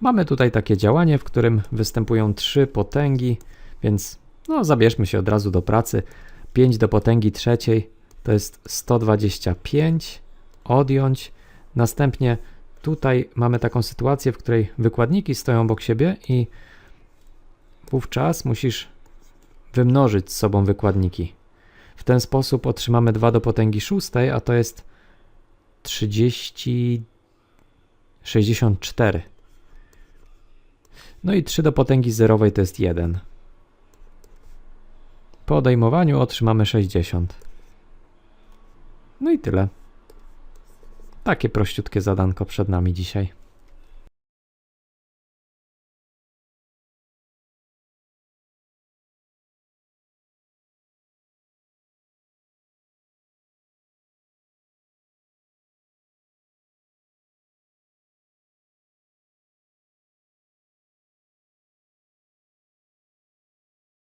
Mamy tutaj takie działanie, w którym występują trzy potęgi, więc no, zabierzmy się od razu do pracy. 5 do potęgi trzeciej to jest 125, odjąć. Następnie tutaj mamy taką sytuację, w której wykładniki stoją obok siebie i wówczas musisz wymnożyć z sobą wykładniki. W ten sposób otrzymamy 2 do potęgi szóstej, a to jest 30, 64. No i 3 do potęgi zerowej to jest 1. Po odejmowaniu otrzymamy 60. No i tyle. Takie prościutkie zadanko przed nami dzisiaj.